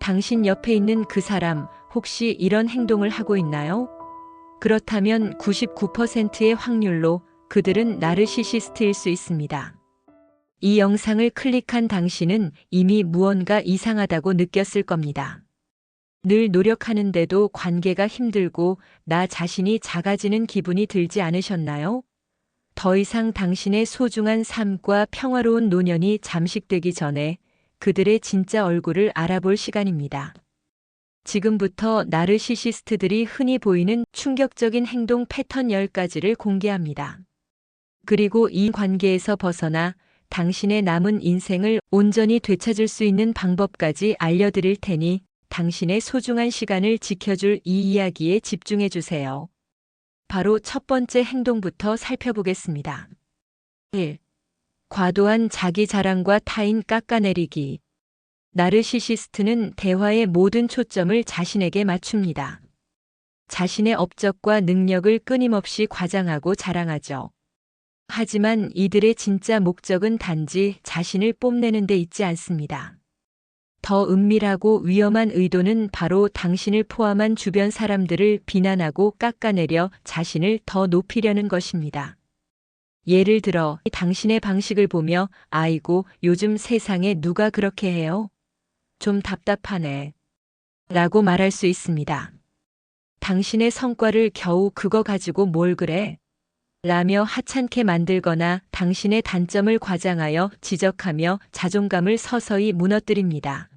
당신 옆에 있는 그 사람 혹시 이런 행동을 하고 있나요? 그렇다면 99%의 확률로 그들은 나르시시스트일 수 있습니다. 이 영상을 클릭한 당신은 이미 무언가 이상하다고 느꼈을 겁니다. 늘 노력하는데도 관계가 힘들고 나 자신이 작아지는 기분이 들지 않으셨나요? 더 이상 당신의 소중한 삶과 평화로운 노년이 잠식되기 전에 그들의 진짜 얼굴을 알아볼 시간입니다. 지금부터 나르시시스트들이 흔히 보이는 충격적인 행동 패턴 10가지를 공개합니다. 그리고 이 관계에서 벗어나 당신의 남은 인생을 온전히 되찾을 수 있는 방법까지 알려드릴 테니 당신의 소중한 시간을 지켜줄 이 이야기에 집중해 주세요. 바로 첫 번째 행동부터 살펴보겠습니다. 1. 과도한 자기 자랑과 타인 깎아내리기. 나르시시스트는 대화의 모든 초점을 자신에게 맞춥니다. 자신의 업적과 능력을 끊임없이 과장하고 자랑하죠. 하지만 이들의 진짜 목적은 단지 자신을 뽐내는 데 있지 않습니다. 더 은밀하고 위험한 의도는 바로 당신을 포함한 주변 사람들을 비난하고 깎아내려 자신을 더 높이려는 것입니다. 예를 들어 당신의 방식을 보며 아이고 요즘 세상에 누가 그렇게 해요? 좀 답답하네. 라고 말할 수 있습니다. 당신의 성과를 겨우 그거 가지고 뭘 그래? 라며 하찮게 만들거나 당신의 단점을 과장하여 지적하며 자존감을 서서히 무너뜨립니다.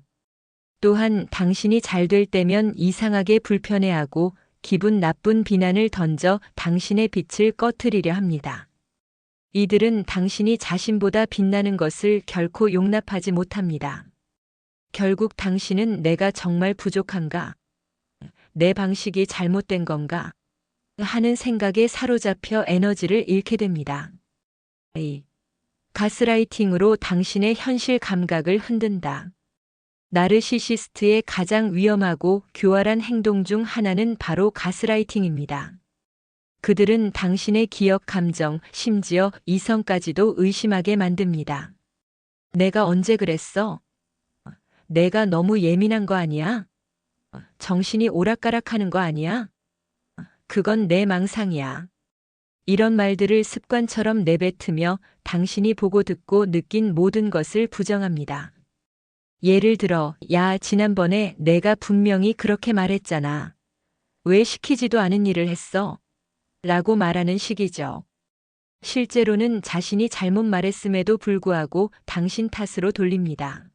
또한 당신이 잘 될 때면 이상하게 불편해하고 기분 나쁜 비난을 던져 당신의 빛을 꺼트리려 합니다. 이들은 당신이 자신보다 빛나는 것을 결코 용납하지 못합니다. 결국 당신은 내가 정말 부족한가? 내 방식이 잘못된 건가? 하는 생각에 사로잡혀 에너지를 잃게 됩니다. A. 가스라이팅으로 당신의 현실 감각을 흔든다. 나르시시스트의 가장 위험하고 교활한 행동 중 하나는 바로 가스라이팅입니다. 그들은 당신의 기억, 감정, 심지어 이성까지도 의심하게 만듭니다. 내가 언제 그랬어? 내가 너무 예민한 거 아니야? 정신이 오락가락 하는 거 아니야? 그건 내 망상이야. 이런 말들을 습관처럼 내뱉으며 당신이 보고 듣고 느낀 모든 것을 부정합니다. 예를 들어, 야, 지난번에 내가 분명히 그렇게 말했잖아. 왜 시키지도 않은 일을 했어? 라고 말하는 식이죠. 실제로는 자신이 잘못 말했음에도 불구하고 당신 탓으로 돌립니다.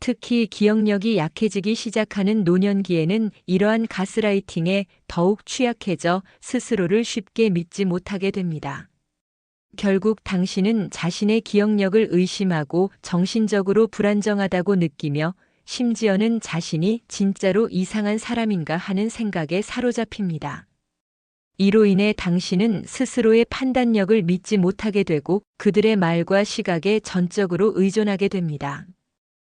특히 기억력이 약해지기 시작하는 노년기에는 이러한 가스라이팅에 더욱 취약해져 스스로를 쉽게 믿지 못하게 됩니다. 결국 당신은 자신의 기억력을 의심하고 정신적으로 불안정하다고 느끼며 심지어는 자신이 진짜로 이상한 사람인가 하는 생각에 사로잡힙니다. 이로 인해 당신은 스스로의 판단력을 믿지 못하게 되고 그들의 말과 시각에 전적으로 의존하게 됩니다.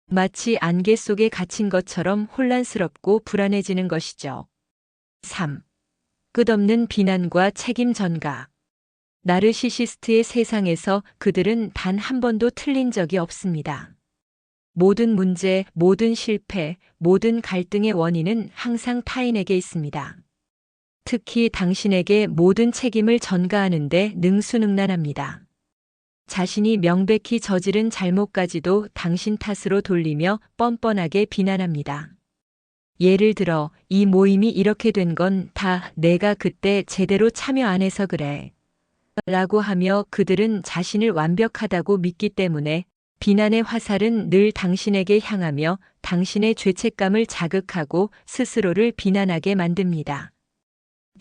마치 안개 속에 갇힌 것처럼 혼란스럽고 불안해지는 것이죠. 3. 끝없는 비난과 책임 전가. 나르시시스트의 세상에서 그들은 단 한 번도 틀린 적이 없습니다. 모든 문제, 모든 실패, 모든 갈등의 원인은 항상 타인에게 있습니다. 특히 당신에게 모든 책임을 전가하는데 능수능란합니다. 자신이 명백히 저지른 잘못까지도 당신 탓으로 돌리며 뻔뻔하게 비난합니다. 예를 들어, 이 모임이 이렇게 된 건 다 내가 그때 제대로 참여 안 해서 그래. 라고 하며 그들은 자신을 완벽하다고 믿기 때문에 비난의 화살은 늘 당신에게 향하며 당신의 죄책감을 자극하고 스스로를 비난하게 만듭니다.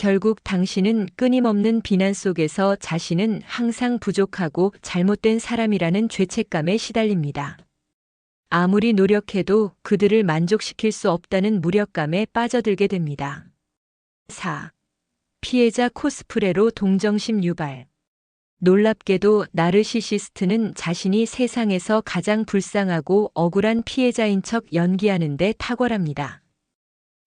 결국 당신은 끊임없는 비난 속에서 자신은 항상 부족하고 잘못된 사람이라는 죄책감에 시달립니다. 아무리 노력해도 그들을 만족시킬 수 없다는 무력감에 빠져들게 됩니다. 4. 피해자 코스프레로 동정심 유발. 놀랍게도 나르시시스트는 자신이 세상에서 가장 불쌍하고 억울한 피해자인 척 연기하는데 탁월합니다.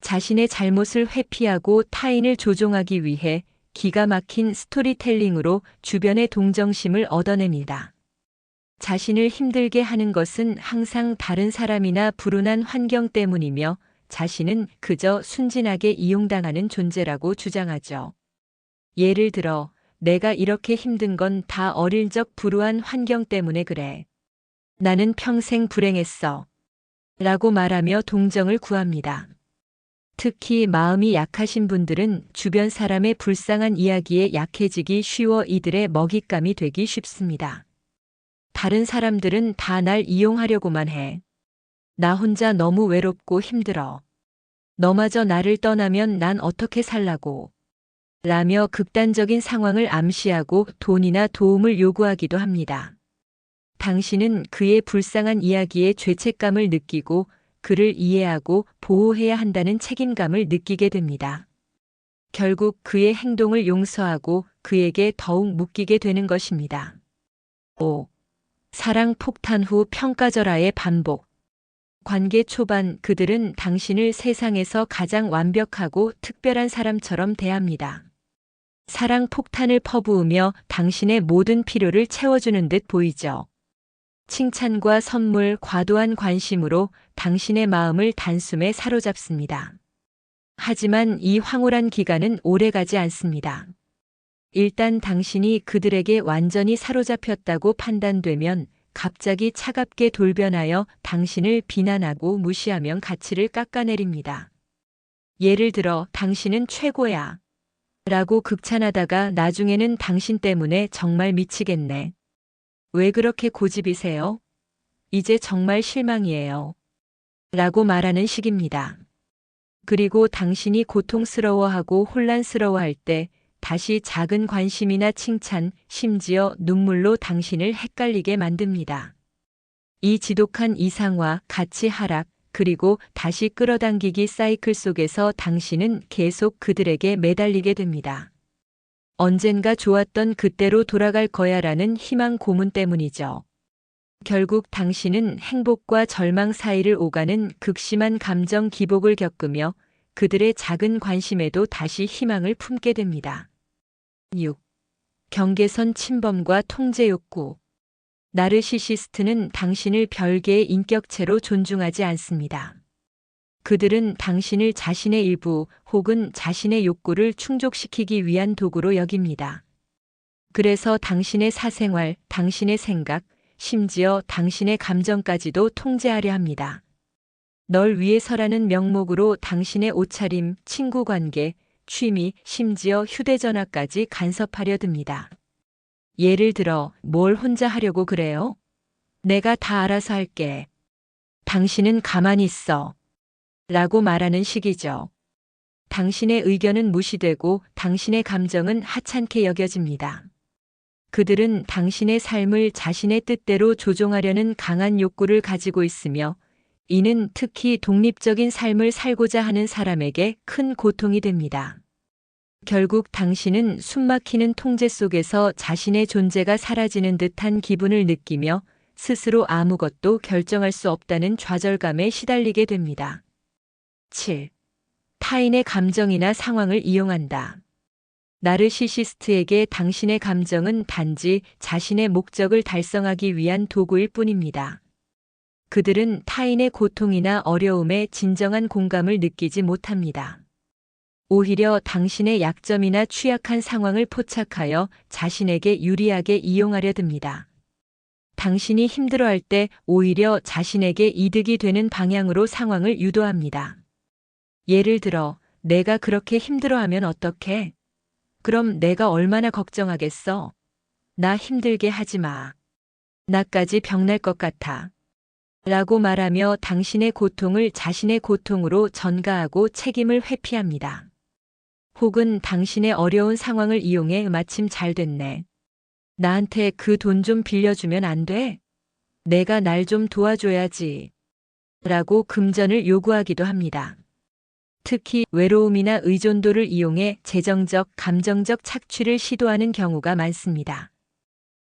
자신의 잘못을 회피하고 타인을 조종하기 위해 기가 막힌 스토리텔링으로 주변의 동정심을 얻어냅니다. 자신을 힘들게 하는 것은 항상 다른 사람이나 불운한 환경 때문이며 자신은 그저 순진하게 이용당하는 존재라고 주장하죠. 예를 들어, 내가 이렇게 힘든 건 다 어릴 적 불우한 환경 때문에 그래. 나는 평생 불행했어. 라고 말하며 동정을 구합니다. 특히 마음이 약하신 분들은 주변 사람의 불쌍한 이야기에 약해지기 쉬워 이들의 먹잇감이 되기 쉽습니다. 다른 사람들은 다 날 이용하려고만 해. 나 혼자 너무 외롭고 힘들어. 너마저 나를 떠나면 난 어떻게 살라고. 라며 극단적인 상황을 암시하고 돈이나 도움을 요구하기도 합니다. 당신은 그의 불쌍한 이야기에 죄책감을 느끼고 그를 이해하고 보호해야 한다는 책임감을 느끼게 됩니다. 결국 그의 행동을 용서하고 그에게 더욱 묶이게 되는 것입니다. 5. 사랑 폭탄 후 평가절하의 반복. 관계 초반 그들은 당신을 세상에서 가장 완벽하고 특별한 사람처럼 대합니다. 사랑 폭탄을 퍼부으며 당신의 모든 필요를 채워주는 듯 보이죠. 칭찬과 선물, 과도한 관심으로 당신의 마음을 단숨에 사로잡습니다. 하지만 이 황홀한 기간은 오래가지 않습니다. 일단 당신이 그들에게 완전히 사로잡혔다고 판단되면 갑자기 차갑게 돌변하여 당신을 비난하고 무시하면 가치를 깎아내립니다. 예를 들어 당신은 최고야. 라고 극찬하다가 나중에는 당신 때문에 정말 미치겠네. 왜 그렇게 고집이세요? 이제 정말 실망이에요. 라고 말하는 식입니다. 그리고 당신이 고통스러워하고 혼란스러워할 때 다시 작은 관심이나 칭찬, 심지어 눈물로 당신을 헷갈리게 만듭니다. 이 지독한 이상화, 가치 하락, 그리고 다시 끌어당기기 사이클 속에서 당신은 계속 그들에게 매달리게 됩니다. 언젠가 좋았던 그때로 돌아갈 거야 라는 희망 고문 때문이죠. 결국 당신은 행복과 절망 사이를 오가는 극심한 감정 기복을 겪으며 그들의 작은 관심에도 다시 희망을 품게 됩니다. 6. 경계선 침범과 통제 욕구. 나르시시스트는 당신을 별개의 인격체로 존중하지 않습니다. 그들은 당신을 자신의 일부 혹은 자신의 욕구를 충족시키기 위한 도구로 여깁니다. 그래서 당신의 사생활, 당신의 생각, 심지어 당신의 감정까지도 통제하려 합니다. 널 위해서라는 명목으로 당신의 옷차림, 친구 관계, 취미, 심지어 휴대전화까지 간섭하려 듭니다. 예를 들어, 뭘 혼자 하려고 그래요? 내가 다 알아서 할게. 당신은 가만히 있어. 라고 말하는 식이죠. 당신의 의견은 무시되고 당신의 감정은 하찮게 여겨집니다. 그들은 당신의 삶을 자신의 뜻대로 조종하려는 강한 욕구를 가지고 있으며 이는 특히 독립적인 삶을 살고자 하는 사람에게 큰 고통이 됩니다. 결국 당신은 숨막히는 통제 속에서 자신의 존재가 사라지는 듯한 기분을 느끼며 스스로 아무것도 결정할 수 없다는 좌절감에 시달리게 됩니다. 7. 타인의 감정이나 상황을 이용한다. 나르시시스트에게 당신의 감정은 단지 자신의 목적을 달성하기 위한 도구일 뿐입니다. 그들은 타인의 고통이나 어려움에 진정한 공감을 느끼지 못합니다. 오히려 당신의 약점이나 취약한 상황을 포착하여 자신에게 유리하게 이용하려 듭니다. 당신이 힘들어할 때 오히려 자신에게 이득이 되는 방향으로 상황을 유도합니다. 예를 들어, 내가 그렇게 힘들어하면 어떡해? 그럼 내가 얼마나 걱정하겠어? 나 힘들게 하지 마. 나까지 병날 것 같아. 라고 말하며 당신의 고통을 자신의 고통으로 전가하고 책임을 회피합니다. 혹은 당신의 어려운 상황을 이용해 마침 잘 됐네. 나한테 그 돈 좀 빌려주면 안 돼? 내가 날 좀 도와줘야지. 라고 금전을 요구하기도 합니다. 특히 외로움이나 의존도를 이용해 재정적, 감정적 착취를 시도하는 경우가 많습니다.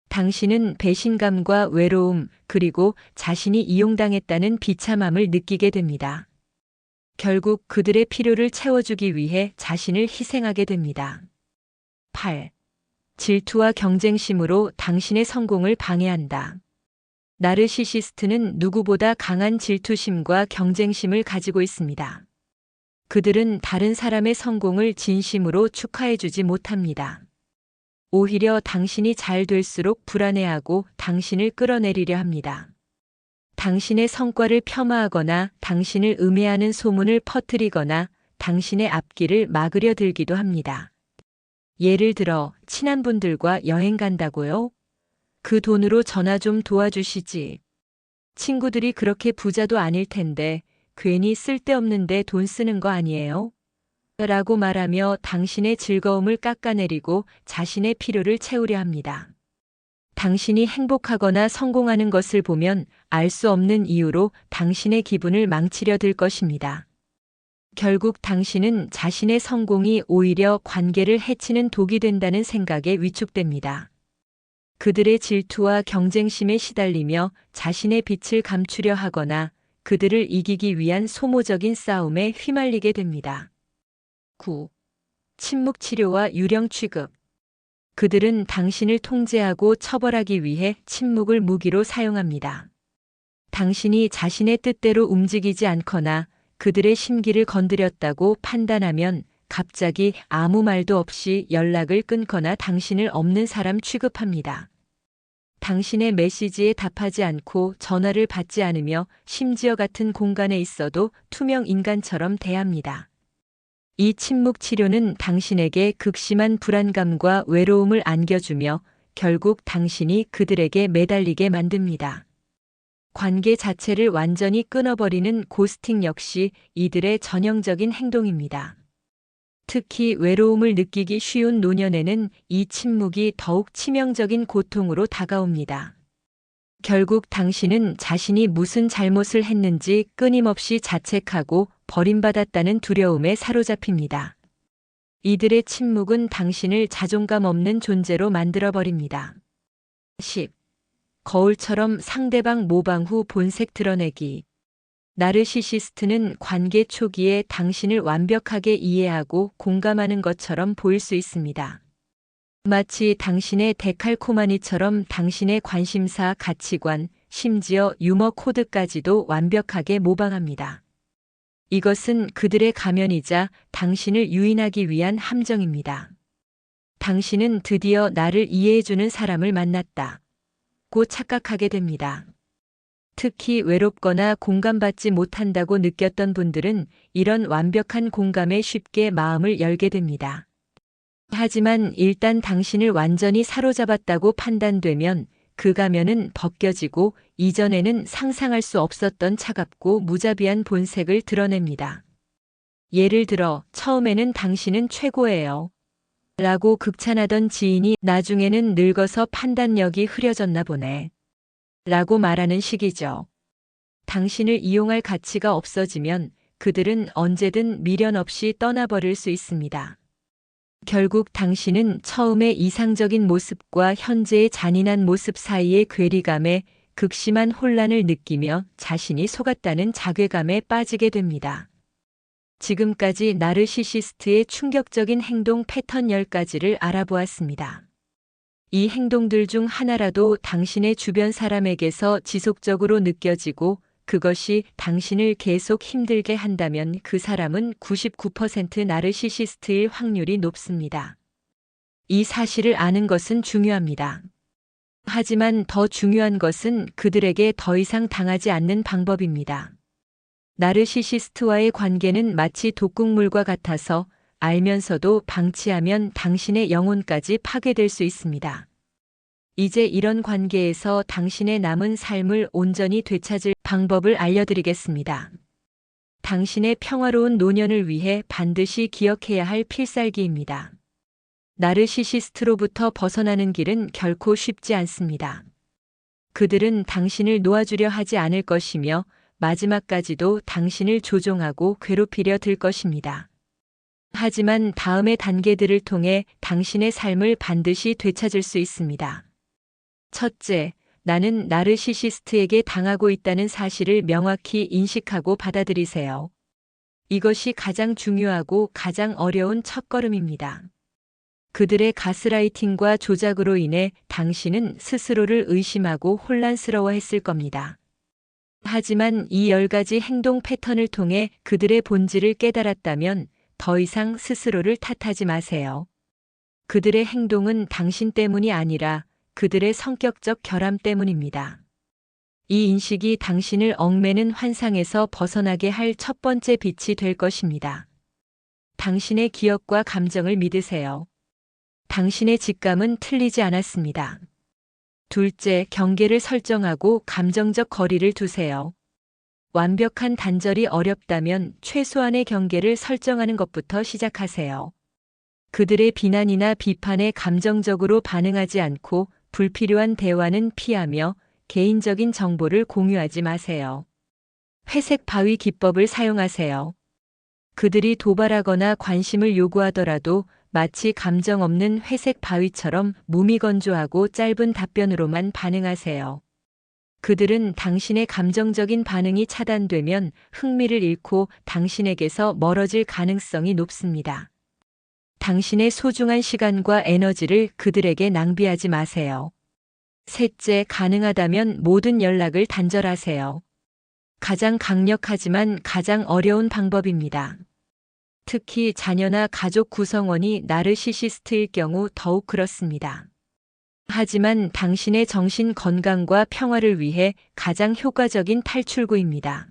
당신은 배신감과 외로움, 그리고 자신이 이용당했다는 비참함을 느끼게 됩니다. 결국 그들의 필요를 채워주기 위해 자신을 희생하게 됩니다. 8. 질투와 경쟁심으로 당신의 성공을 방해한다. 나르시시스트는 누구보다 강한 질투심과 경쟁심을 가지고 있습니다. 그들은 다른 사람의 성공을 진심으로 축하해주지 못합니다. 오히려 당신이 잘 될수록 불안해하고 당신을 끌어내리려 합니다. 당신의 성과를 폄하하거나 당신을 음해하는 소문을 퍼뜨리거나 당신의 앞길을 막으려 들기도 합니다. 예를 들어, 친한 분들과 여행 간다고요? 그 돈으로 전화 좀 도와주시지. 친구들이 그렇게 부자도 아닐 텐데, 괜히 쓸데없는데 돈 쓰는 거 아니에요? 라고 말하며 당신의 즐거움을 깎아내리고 자신의 필요를 채우려 합니다. 당신이 행복하거나 성공하는 것을 보면 알 수 없는 이유로 당신의 기분을 망치려 들 것입니다. 결국 당신은 자신의 성공이 오히려 관계를 해치는 독이 된다는 생각에 위축됩니다. 그들의 질투와 경쟁심에 시달리며 자신의 빛을 감추려 하거나 그들을 이기기 위한 소모적인 싸움에 휘말리게 됩니다. 9. 침묵 치료와 유령 취급. 그들은 당신을 통제하고 처벌하기 위해 침묵을 무기로 사용합니다. 당신이 자신의 뜻대로 움직이지 않거나 그들의 심기를 건드렸다고 판단하면 갑자기 아무 말도 없이 연락을 끊거나 당신을 없는 사람 취급합니다. 당신의 메시지에 답하지 않고 전화를 받지 않으며 심지어 같은 공간에 있어도 투명 인간처럼 대합니다. 이 침묵 치료는 당신에게 극심한 불안감과 외로움을 안겨주며 결국 당신이 그들에게 매달리게 만듭니다. 관계 자체를 완전히 끊어버리는 고스팅 역시 이들의 전형적인 행동입니다. 특히 외로움을 느끼기 쉬운 노년에는 이 침묵이 더욱 치명적인 고통으로 다가옵니다. 결국 당신은 자신이 무슨 잘못을 했는지 끊임없이 자책하고 버림받았다는 두려움에 사로잡힙니다. 이들의 침묵은 당신을 자존감 없는 존재로 만들어버립니다. 10. 거울처럼 상대방 모방 후 본색 드러내기. 나르시시스트는 관계 초기에 당신을 완벽하게 이해하고 공감하는 것처럼 보일 수 있습니다. 마치 당신의 데칼코마니처럼 당신의 관심사, 가치관, 심지어 유머 코드까지도 완벽하게 모방합니다. 이것은 그들의 가면이자 당신을 유인하기 위한 함정입니다. 당신은 드디어 나를 이해해주는 사람을 만났다. 고 착각하게 됩니다. 특히 외롭거나 공감받지 못한다고 느꼈던 분들은 이런 완벽한 공감에 쉽게 마음을 열게 됩니다. 하지만 일단 당신을 완전히 사로잡았다고 판단되면 그 가면은 벗겨지고 이전에는 상상할 수 없었던 차갑고 무자비한 본색을 드러냅니다. 예를 들어 처음에는 당신은 최고예요. 라고 극찬하던 지인이 나중에는 늙어서 판단력이 흐려졌나 보네. 라고 말하는 식이죠. 당신을 이용할 가치가 없어지면 그들은 언제든 미련 없이 떠나버릴 수 있습니다. 결국 당신은 처음의 이상적인 모습과 현재의 잔인한 모습 사이의 괴리감에 극심한 혼란을 느끼며 자신이 속았다는 자괴감에 빠지게 됩니다. 지금까지 나르시시스트의 충격적인 행동 패턴 10가지를 알아보았습니다. 이 행동들 중 하나라도 당신의 주변 사람에게서 지속적으로 느껴지고 그것이 당신을 계속 힘들게 한다면 그 사람은 99% 나르시시스트일 확률이 높습니다. 이 사실을 아는 것은 중요합니다. 하지만 더 중요한 것은 그들에게 더 이상 당하지 않는 방법입니다. 나르시시스트와의 관계는 마치 독극물과 같아서 알면서도 방치하면 당신의 영혼까지 파괴될 수 있습니다. 이제 이런 관계에서 당신의 남은 삶을 온전히 되찾을 방법을 알려드리겠습니다. 당신의 평화로운 노년을 위해 반드시 기억해야 할 필살기입니다. 나르시시스트로부터 벗어나는 길은 결코 쉽지 않습니다. 그들은 당신을 놓아주려 하지 않을 것이며 마지막까지도 당신을 조종하고 괴롭히려 들 것입니다. 하지만 다음의 단계들을 통해 당신의 삶을 반드시 되찾을 수 있습니다. 첫째, 나는 나르시시스트에게 당하고 있다는 사실을 명확히 인식하고 받아들이세요. 이것이 가장 중요하고 가장 어려운 첫걸음입니다. 그들의 가스라이팅과 조작으로 인해 당신은 스스로를 의심하고 혼란스러워 했을 겁니다. 하지만 이 열 가지 행동 패턴을 통해 그들의 본질을 깨달았다면 더 이상 스스로를 탓하지 마세요. 그들의 행동은 당신 때문이 아니라 그들의 성격적 결함 때문입니다. 이 인식이 당신을 얽매는 환상에서 벗어나게 할 첫 번째 빛이 될 것입니다. 당신의 기억과 감정을 믿으세요. 당신의 직감은 틀리지 않았습니다. 둘째, 경계를 설정하고 감정적 거리를 두세요. 완벽한 단절이 어렵다면 최소한의 경계를 설정하는 것부터 시작하세요. 그들의 비난이나 비판에 감정적으로 반응하지 않고 불필요한 대화는 피하며 개인적인 정보를 공유하지 마세요. 회색 바위 기법을 사용하세요. 그들이 도발하거나 관심을 요구하더라도 마치 감정 없는 회색 바위처럼 무미건조하고 짧은 답변으로만 반응하세요. 그들은 당신의 감정적인 반응이 차단되면 흥미를 잃고 당신에게서 멀어질 가능성이 높습니다. 당신의 소중한 시간과 에너지를 그들에게 낭비하지 마세요. 셋째, 가능하다면 모든 연락을 단절하세요. 가장 강력하지만 가장 어려운 방법입니다. 특히 자녀나 가족 구성원이 나르시시스트일 경우 더욱 그렇습니다. 하지만 당신의 정신 건강과 평화를 위해 가장 효과적인 탈출구입니다.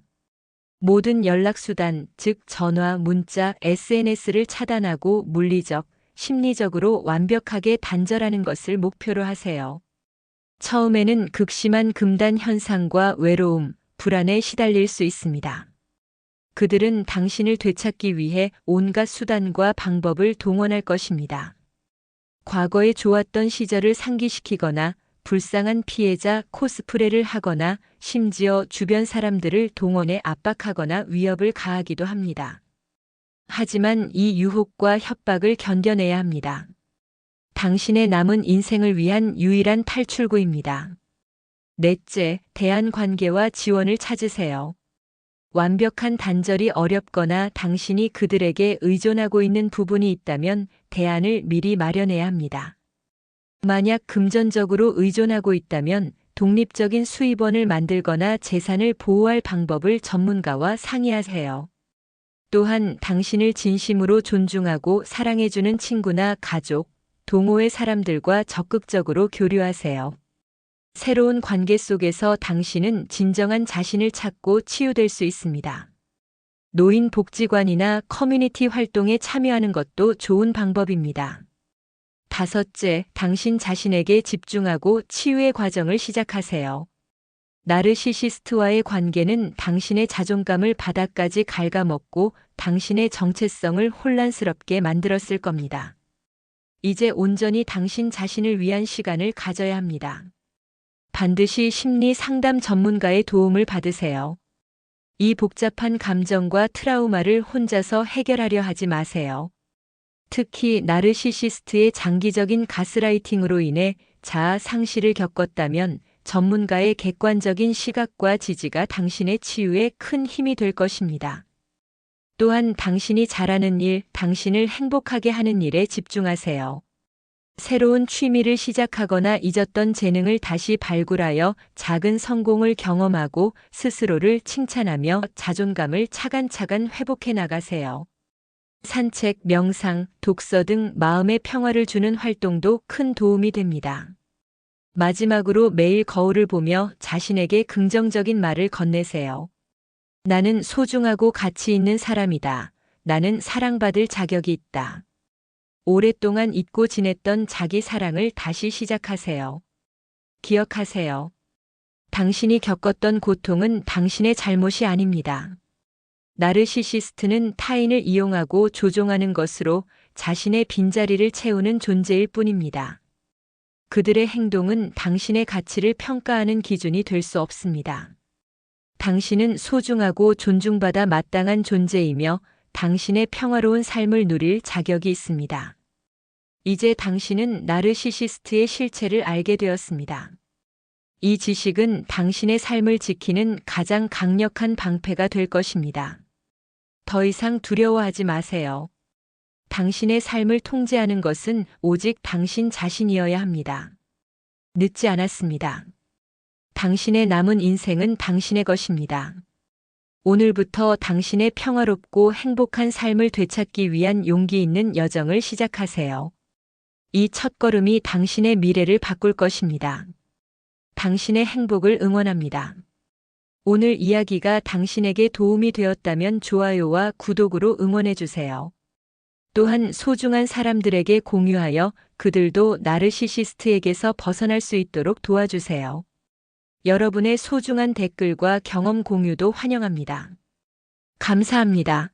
모든 연락수단, 즉 전화, 문자, SNS를 차단하고 물리적, 심리적으로 완벽하게 단절하는 것을 목표로 하세요. 처음에는 극심한 금단 현상과 외로움, 불안에 시달릴 수 있습니다. 그들은 당신을 되찾기 위해 온갖 수단과 방법을 동원할 것입니다. 과거에 좋았던 시절을 상기시키거나 불쌍한 피해자 코스프레를 하거나 심지어 주변 사람들을 동원해 압박하거나 위협을 가하기도 합니다. 하지만 이 유혹과 협박을 견뎌내야 합니다. 당신의 남은 인생을 위한 유일한 탈출구입니다. 넷째, 대안관계와 지원을 찾으세요. 완벽한 단절이 어렵거나 당신이 그들에게 의존하고 있는 부분이 있다면 대안을 미리 마련해야 합니다. 만약 금전적으로 의존하고 있다면 독립적인 수입원을 만들거나 재산을 보호할 방법을 전문가와 상의하세요. 또한 당신을 진심으로 존중하고 사랑해주는 친구나 가족, 동호회 사람들과 적극적으로 교류하세요. 새로운 관계 속에서 당신은 진정한 자신을 찾고 치유될 수 있습니다. 노인 복지관이나 커뮤니티 활동에 참여하는 것도 좋은 방법입니다. 다섯째, 당신 자신에게 집중하고 치유의 과정을 시작하세요. 나르시시스트와의 관계는 당신의 자존감을 바닥까지 갉아먹고 당신의 정체성을 혼란스럽게 만들었을 겁니다. 이제 온전히 당신 자신을 위한 시간을 가져야 합니다. 반드시 심리 상담 전문가의 도움을 받으세요. 이 복잡한 감정과 트라우마를 혼자서 해결하려 하지 마세요. 특히 나르시시스트의 장기적인 가스라이팅으로 인해 자아 상실을 겪었다면 전문가의 객관적인 시각과 지지가 당신의 치유에 큰 힘이 될 것입니다. 또한 당신이 잘하는 일, 당신을 행복하게 하는 일에 집중하세요. 새로운 취미를 시작하거나 잊었던 재능을 다시 발굴하여 작은 성공을 경험하고 스스로를 칭찬하며 자존감을 차근차근 회복해 나가세요. 산책, 명상, 독서 등 마음의 평화를 주는 활동도 큰 도움이 됩니다. 마지막으로 매일 거울을 보며 자신에게 긍정적인 말을 건네세요. 나는 소중하고 가치 있는 사람이다. 나는 사랑받을 자격이 있다. 오랫동안 잊고 지냈던 자기 사랑을 다시 시작하세요. 기억하세요. 당신이 겪었던 고통은 당신의 잘못이 아닙니다. 나르시시스트는 타인을 이용하고 조종하는 것으로 자신의 빈자리를 채우는 존재일 뿐입니다. 그들의 행동은 당신의 가치를 평가하는 기준이 될 수 없습니다. 당신은 소중하고 존중받아 마땅한 존재이며 당신의 평화로운 삶을 누릴 자격이 있습니다. 이제 당신은 나르시시스트의 실체를 알게 되었습니다. 이 지식은 당신의 삶을 지키는 가장 강력한 방패가 될 것입니다. 더 이상 두려워하지 마세요. 당신의 삶을 통제하는 것은 오직 당신 자신이어야 합니다. 늦지 않았습니다. 당신의 남은 인생은 당신의 것입니다. 오늘부터 당신의 평화롭고 행복한 삶을 되찾기 위한 용기 있는 여정을 시작하세요. 이 첫걸음이 당신의 미래를 바꿀 것입니다. 당신의 행복을 응원합니다. 오늘 이야기가 당신에게 도움이 되었다면 좋아요와 구독으로 응원해 주세요. 또한 소중한 사람들에게 공유하여 그들도 나르시시스트에게서 벗어날 수 있도록 도와주세요. 여러분의 소중한 댓글과 경험 공유도 환영합니다. 감사합니다.